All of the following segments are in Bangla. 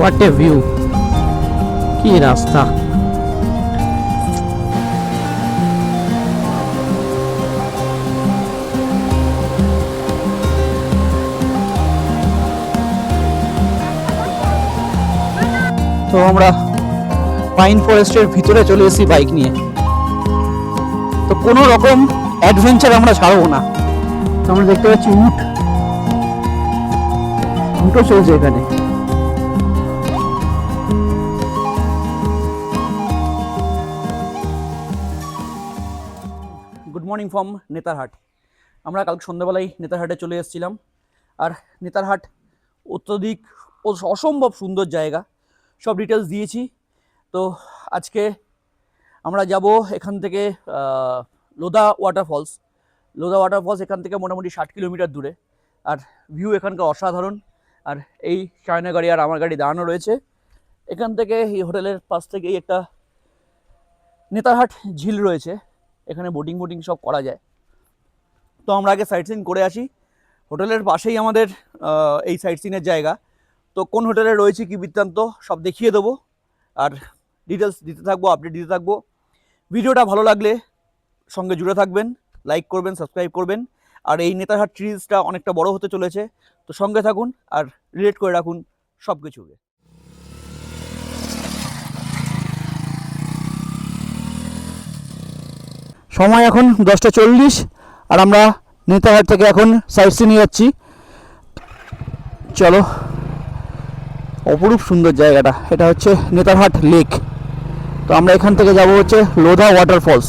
হোয়াট এ ভিউ কি রাস্তা? তো আমরা পাইন ফরেস্টের ভিতরে চলে এসেছি বাইক নিয়ে। তো কোনো রকম অ্যাডভেঞ্চার আমরা ছাড়বো না। তো আমরা দেখতে পাচ্ছি উট। উটও চলছে এখানে। Morning from Netarhat. আমরা কাল সন্ধ্যাবেলায় নেতারহাটে চলে এসেছিলাম। আর নেতারহাট অত্যধিক অসম্ভব সুন্দর জায়গা। সব ডিটেলস দিয়েছি। তো আজকে আমরা যাব এখান থেকে লোদা ওয়াটারফলস লোদা ওয়াটারফলস এখান থেকে মোটামুটি ষাট কিলোমিটার দূরে। আর ভিউ এখানকার অসাধারণ। আর এই চায়না গাড়ি আর আমার গাড়ি দাঁড়ানো রয়েছে। এখান থেকে এই হোটেলের পাশ থেকেই একটা নেতারহাট ঝিল রয়েছে। এখানে বোটিং বোটিং সব করা যায়। তো আমরা আগে সাইট সিন করে আসি। হোটেলের পাশেই আমাদের এই সাইট সিনের জায়গা। তো কোন হোটেলে রয়েছে কি বৃত্তান্ত সব দেখিয়ে দেবো। আর ডিটেলস দিতে থাকব আপডেট দিতে থাকব। ভিডিওটা ভালো লাগলে সঙ্গে জুড়ে থাকবেন লাইক করবেন সাবস্ক্রাইব করবেন। আর এই নেতারহাট সিরিজটা অনেকটা বড় হতে চলেছে। তো সঙ্গে থাকুন আর রিলেট করে রাখুন সব কিছুকে সময় এখন দশটা চল্লিশ, আর আমরা নেতারহাট থেকে এখন সাইড সিনে যাচ্ছি। চলো, অপরূপ সুন্দর জায়গাটা, এটা হচ্ছে নেতারহাট লেক। তো আমরা এখান থেকে যাব হচ্ছে লোধা ওয়াটারফলস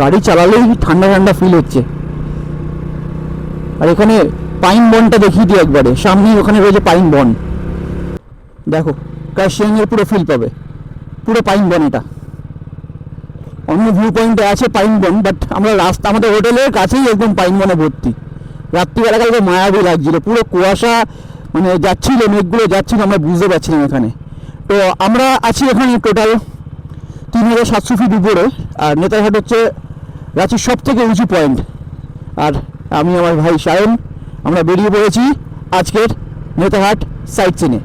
গাড়ি চালালেই ঠান্ডা ঠান্ডা ফিল হচ্ছে। আর এখানে পাইন বনটা দেখিয়ে দিই একবারে, সামনেই ওখানে রয়েছে পাইন বন দেখো কাশিয়াংয়ের পুরো ফিল পাবে। পুরো পাইন বন এটা। অন্য ভিউ পয়েন্টে আছে পাইন বন বাট আমরা রাস্তা, আমাদের হোটেলের কাছেই একদম পাইন বনে ভর্তি। রাত্রিবেলা কালকে মায়াবী লাগছিল। পুরো কুয়াশা মানে যাচ্ছিল, মেঘগুলো যাচ্ছিল, আমরা বুঝতে পারছিলাম এখানে। তো আমরা আছি এখানে টোটাল তিন হাজার সাতশো ফিট উপরে। আর নেতারহাট হচ্ছে রাঁচির সব থেকে উঁচু পয়েন্ট আর আমি আমার ভাই সায়ন, আমরা বেরিয়ে পড়েছি আজকের নেতারহাট সাইট সিনে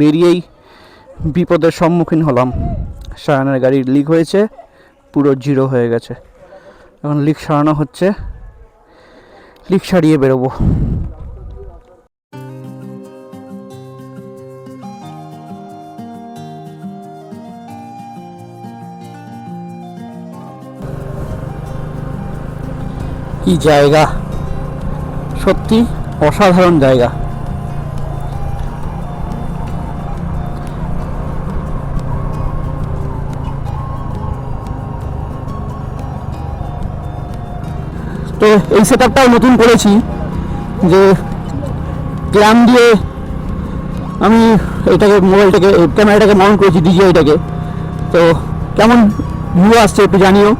বেরিয়েই বিপদের সম্মুখীন হলাম। সায়নের গাড়ি লিক হয়েছে, পুরো জিরো হয়ে গেছে। এখন লিক সারানো হচ্ছে। লিক সারিয়ে বেরোবো। কি জায়গা? সত্যি অসাধারণ জায়গা। তো এই সেট নতুন করেছি যে ক্ল্যাম দিয়ে আমি এটাকে মোবাইলটাকে ক্যামেরাটাকে মাউন্ট করেছি ডিজিআইটাকে তো কেমন ভিউ আসছে একটু জানিও।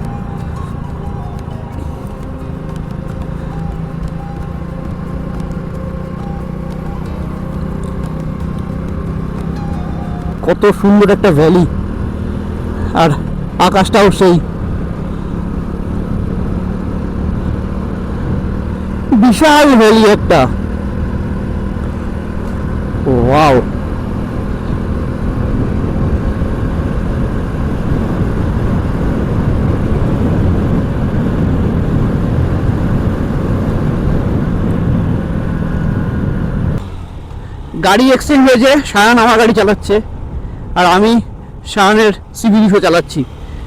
কত সুন্দর একটা ভ্যালি আর আকাশটাও সেই বিশাল ভ্যালি একটা। ওয়াও। গাড়ি এক্সচেঞ্জ হয়েছে, সায়ন আমার গাড়ি চালাচ্ছে, আর আমি সায়নের সিভি দুশো চালাচ্ছি।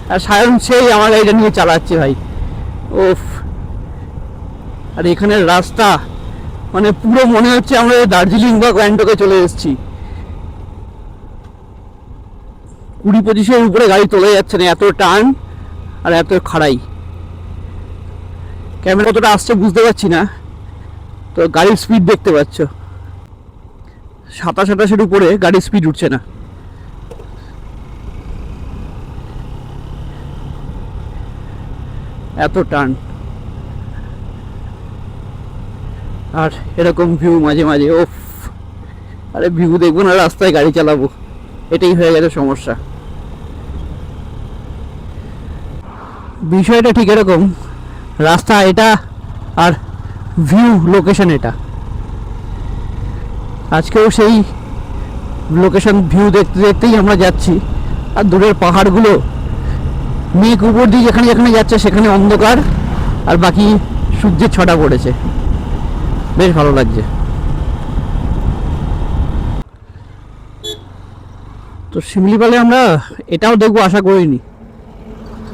আর সায়ন সেই আমার গাড়িটা নিয়ে চালাচ্ছে ভাই। ওফ আর এখানের রাস্তা মানে পুরো মনে হচ্ছে আমরা দার্জিলিং বা গ্যাংটকে চলে এসেছি। কুড়ি পঁচিশের উপরে গাড়ি চলে যাচ্ছে না, এত টান আর এত খাড়াই। ক্যামেরা কতটা আসছে বুঝতে পারছি না, তো গাড়ির স্পিড দেখতে পাচ্ছ। সাতাশ আঠাশের উপরে গাড়ির স্পিড উঠছে না। এত টান। আর এরকম ভিউ মাঝে মাঝে ওফ আরে ভিউ দেখব না, রাস্তায় গাড়ি চালাবো। এটাই হয়ে গেছে সমস্যা। বিষয়টা ঠিক এরকম, রাস্তা এটা আর ভিউ লোকেশন এটা। আজকেও সেই লোকেশন ভিউ দেখতে দেখতেই আমরা যাচ্ছি, আর দূরের পাহাড়গুলো, মেঘ উপর দিয়ে যেখানে যেখানে যাচ্ছে সেখানে অন্ধকার, আর বাকি সূর্যের ছটা পড়েছে। বেশ ভালো লাগছে। তো শিমলিপালে আমরা এটাও দেখব, আশা করিনি।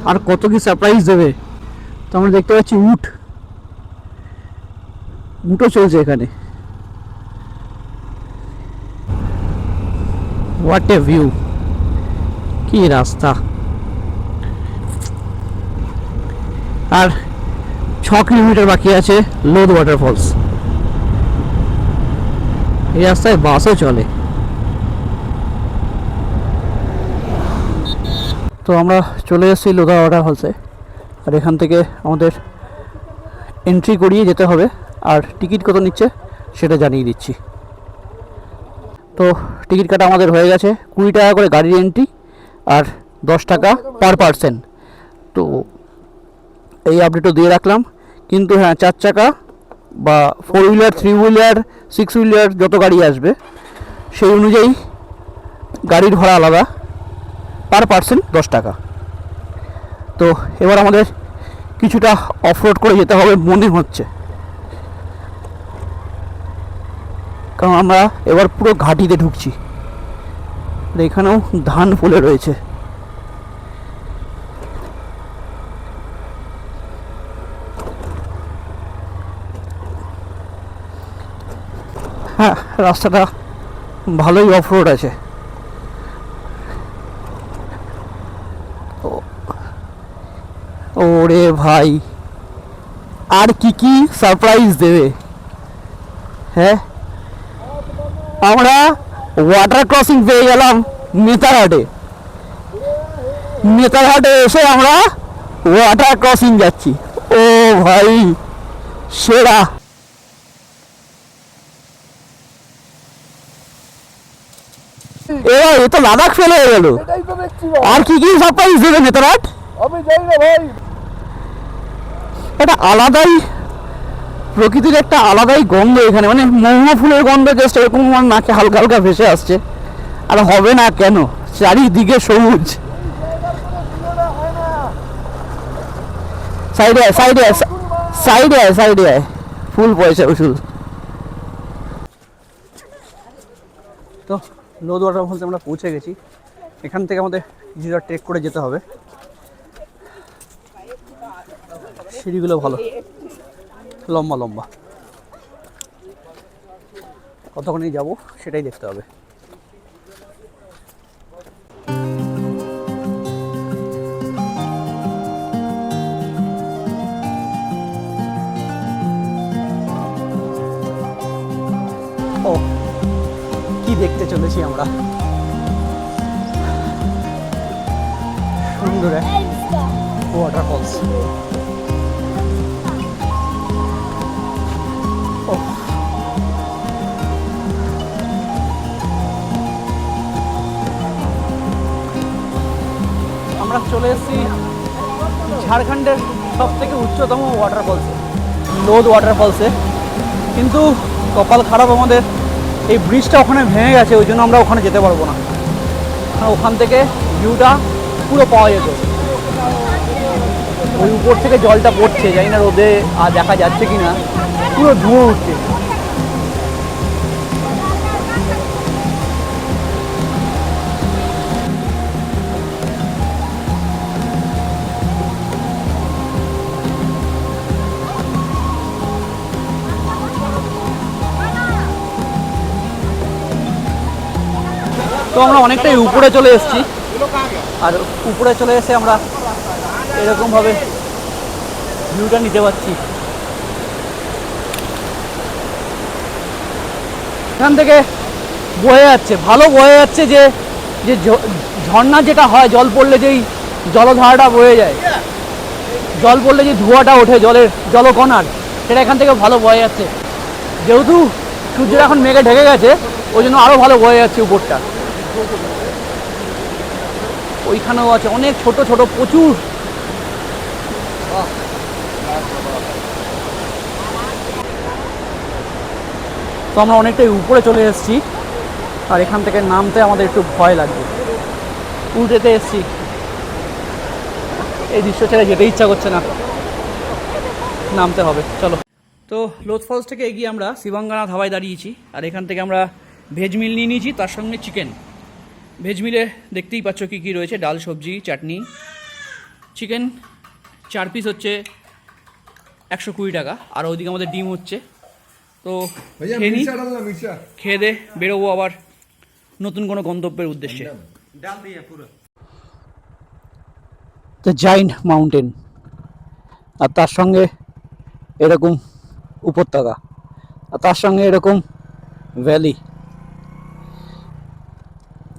আর কত কি সারপ্রাইজ দেবে। তো আমরা দেখতে পাচ্ছি উট। উটও চলছে এখানে। হোয়াট এ ভিউ কি রাস্তা। আর ছ কিলোমিটার বাকি আছে লোদ ওয়াটারফলস। এই রাস্তায় বাসও চলে। তো আমরা চলে এসেছি লোদা ওয়াটারফলসে আর এখান থেকে আমাদের এন্ট্রি করিয়ে যেতে হবে। আর টিকিট কত নিচ্ছে সেটা জানিয়ে দিচ্ছি। তো টিকিট কাটা আমাদের হয়ে গেছে। কুড়ি টাকা করে গাড়ির এন্ট্রি আর দশ টাকা পার পার্সন তো এই আপডেটও দিয়ে রাখলাম। কিন্তু হ্যাঁ চার চাকা বা four wheeler three wheeler six wheeler যত গাড়ি আসবে, সেই অনুযায়ী গাড়ির ভাড়া আলাদা পার পার্সন দশ টাকা। তো এবার আমাদের কিছুটা অফরোড করে যেতে হবে, মনে হচ্ছে। কারণ আমরা এবার পুরো ঘাটিতে ঢুকছি। এখানেও ধান ফুলে রয়েছে। হ্যাঁ রাস্তাটা ভালোই অফ রোড আছে ওরে ভাই, আর কি কি সারপ্রাইজ দেবে? হ্যাঁ আমরা ওয়াটার ক্রসিং পেয়ে গেলাম নেতারহাটে। নেতারহাটে এসে আমরা ওয়াটার ক্রসিং যাচ্ছি। ও ভাই, সেরা। এ এ তো লাদাখ ফেল হয়ে গেল। এটাই তো দেখছি ভাই। আর কি কি সারপ্রাইজ দেবে নেতারহাট আমি জানি না ভাই। এটা আলাদাই প্রকৃতির একটা আলাদাই গন্ধ এখানে। মানে ফুলের গন্ধ জাস্ট এরকম আমার নাকে হালকা হালকা ভেসে আসছে। আর হবে না কেন? চারিদিকে সবুজ। সাইডে সাইডে সাইডে সাইডে ফুল পয়সা উসুল। তো ওয়াটার মধ্যে আমরা পৌঁছে গেছি। এখান থেকে আমাদের কিছুটা ট্রেক করে যেতে হবে। সিঁড়িগুলো ভালো। লম্বা লম্বা। কতক্ষণে যাব সেটাই দেখতে হবে। দেখতে চলেছি আমরা। সুন্দর ওয়াটারফলস আমরা চলে এসেছি ঝাড়খণ্ডের সব থেকে উচ্চতম ওয়াটারফলসে লোদ ওয়াটারফলসে কিন্তু কপাল খারাপ আমাদের। এই ব্রিজটা ওখানে ভেঙে গেছে, ওই জন্য আমরা ওখানে যেতে পারব না। ওখান থেকে ভিউটা পুরো পাওয়া যেত। ওই উপর থেকে জলটা পড়ছে, জানি না রোদে আর দেখা যাচ্ছে কি না পুরো ধুয়ে উঠছে। তো আমরা অনেকটাই উপরে চলে এসেছি। আর উপরে চলে এসে আমরা এরকমভাবে ভিউটা নিতে পারছি। এখান থেকে বয়ে যাচ্ছে, ভালো বয়ে যাচ্ছে যে যে ঝর্ণা যেটা হয়, জল পড়লে যেই জলধারাটা বয়ে যায়। জল পড়লে যে ধোঁয়াটা ওঠে জলের জলকণার, সেটা এখান থেকে ভালো বয়ে যাচ্ছে। যেহেতু সূর্যটা এখন মেঘে ঢেকে গেছে, ওই জন্য আরও ভালো বয়ে যাচ্ছে উপরটা। ওইখানেও আছে, অনেক ছোট ছোট, প্রচুর। তো আমরা অনেকটাই উপরে চলে এসেছি, আর এখান থেকে নামতে আমাদের একটু ভয় লাগবে। উল্টেতে এসেছি। এই দৃশ্য ছেড়ে যেতে ইচ্ছা করছে না। নামতে হবে, চলো। তো লোথ ফলস থেকে এগিয়ে আমরা শিবাঙ্গানা ধাবায় দাঁড়িয়েছি, আর এখান থেকে আমরা ভেজ মিল নিয়ে নিয়েছি, তার সঙ্গে চিকেন ভেজ মিলে দেখতেই পাচ্ছ কী কী রয়েছে ডাল সবজি চাটনি। চিকেন চার পিস হচ্ছে একশো কুড়ি টাকা আর ওদিকে আমাদের ডিম হচ্ছে। তো খেয়ে দে বেরোবো আবার নতুন কোনো গন্তব্যের উদ্দেশ্যে। দ্য জাইন্ট মাউন্টেন আর তার সঙ্গে এরকম উপত্যকা। আর তার সঙ্গে এরকম ভ্যালি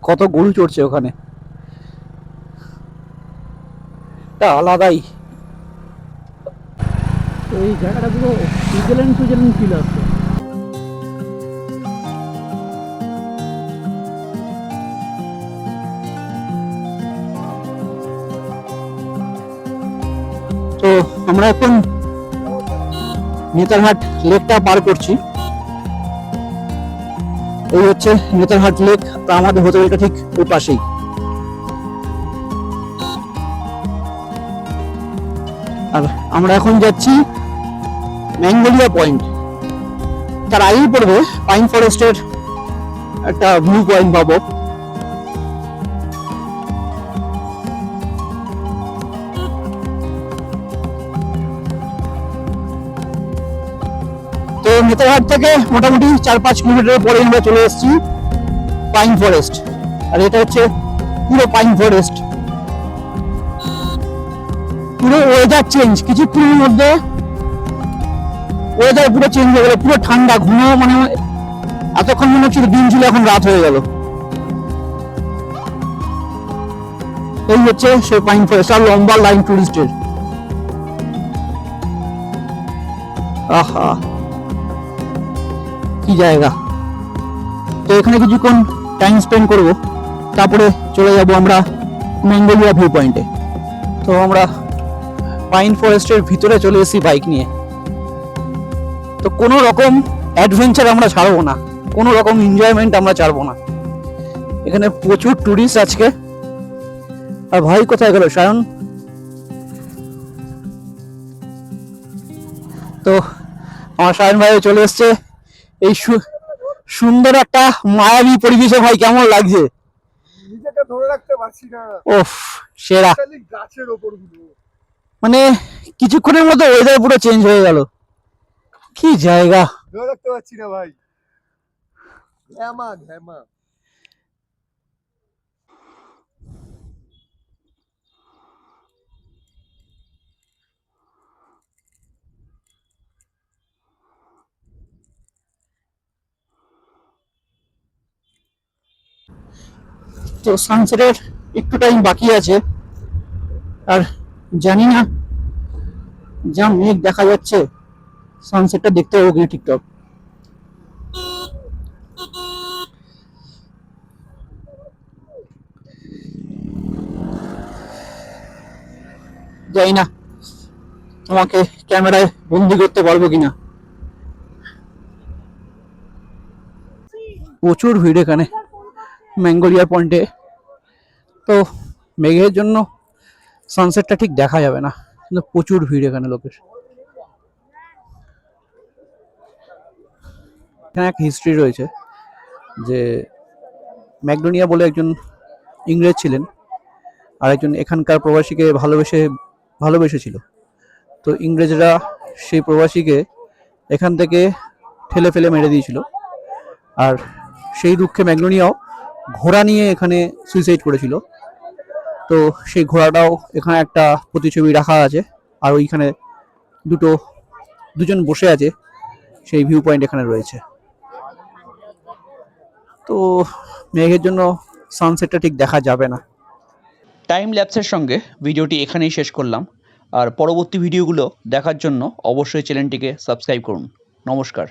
কত গরু চড়ছে ওখানে। এটা আলাদাই। তো এই জায়গাটা পুরো সুইজারল্যান্ড সুইজারল্যান্ড ফিল আসছে। তো আমরা এখন নেতারহাট লেকটা পার করছি। এই হচ্ছে নেতারহাট লেক, তা আমাদের হোটেলটা ঠিক ওই পাশেই। আর আমরা এখন যাচ্ছি ম্যাঙ্গোলিয়া পয়েন্ট। তার আগেই পড়বে পাইন ফরেস্টের একটা ভিউ পয়েন্ট পাবো। নেতারহাট থেকে মোটামুটি চার পাঁচ কিলোমিটার পরে আমরা চলে এসেছি পাইন ফরেস্ট। আর এটা হচ্ছে পুরো পাইন ফরেস্ট। পুরো ওয়েদার চেঞ্জ কিছুক্ষণের মধ্যে ওয়েদার পুরো চেঞ্জ হয়ে গেল, পুরো ঠান্ডা ঘন মানে এতক্ষণ মনে হচ্ছিল দিন ছিল, এখন রাত হয়ে গেল। এই হচ্ছে সে পাইন ফরেস্ট, আর লম্বা লাইন টুরিস্টের। আহা। কি জায়গা? তো এখানে কিছুক্ষণ টাইম স্পেন্ড করব। তারপরে চলে যাব আমরা ম্যাঙ্গোলিয়া ভিউ পয়েন্টে তো আমরা পাইন ফরেস্টের ভিতরে চলে এসেছি বাইক নিয়ে। তো কোনো রকম অ্যাডভেঞ্চার আমরা ছাড়বো না। কোনো রকম এনজয়মেন্ট আমরা ছাড়বো না। এখানে প্রচুর টুরিস্ট আজকে। আর ভাই কোথায় গেল? সায়ন? তো, আমার সায়ন ভাই চলে এসছে। এই সুন্দর একটা মায়াবী পরিবেশে ভাই কেমন লাগছে? নিজেকে ধরে রাখতে পারছি না। ওফ সেরা। গাছের ওপর মানে কিছুক্ষণের মধ্যে ওয়েদার পুরো চেঞ্জ হয়ে গেল। কি জায়গা। ধরে রাখতে পারছি না ভাই। হ্যাঁ ঘ্যামা। তো সানসেটের একটু টাইম বাকি আছে। আর জানি না যা মেঘ দেখা যাচ্ছে, সানসেটটা দেখতে হবে কি টিকটক জানি না তোমাকে ক্যামেরায় বন্দি করতে পারব কিনা প্রচুর ভিড় এখানে। ম্যাঙ্গোলিয়া পয়েন্টে। তো মেঘের জন্য সানসেটটা ঠিক দেখা যাবে না। কিন্তু প্রচুর ভিড় এখানে লোকের। এখানে এক হিস্ট্রি রয়েছে যে ম্যাকডোনিয়া বলে একজন ইংরেজ ছিলেন। আর একজন এখানকার প্রবাসীকে ভালোবেসে, ভালোবেসেছিল। তো ইংরেজরা সেই প্রবাসীকে এখান থেকে ঠেলে ফেলে মেরে দিয়েছিল। আর সেই দুঃখে ম্যাগনোনিয়াও ঘোড়া নিয়ে এখানে সুইসাইড করেছিল। তো সেই ঘোড়াটাও এখানে একটা প্রতিছবি রাখা আছে আর ওইখানে দুটো, দুজন বসে আছে, সেই ভিউ পয়েন্ট এখানে রয়েছে। তো মেঘের জন্য সানসেটটা ঠিক দেখা যাবে না। টাইম ল্যাপসের সঙ্গে ভিডিওটি এখানেই শেষ করলাম। আর পরবর্তী ভিডিওগুলো দেখার জন্য অবশ্যই চ্যানেলটিকে সাবস্ক্রাইব করুন। নমস্কার।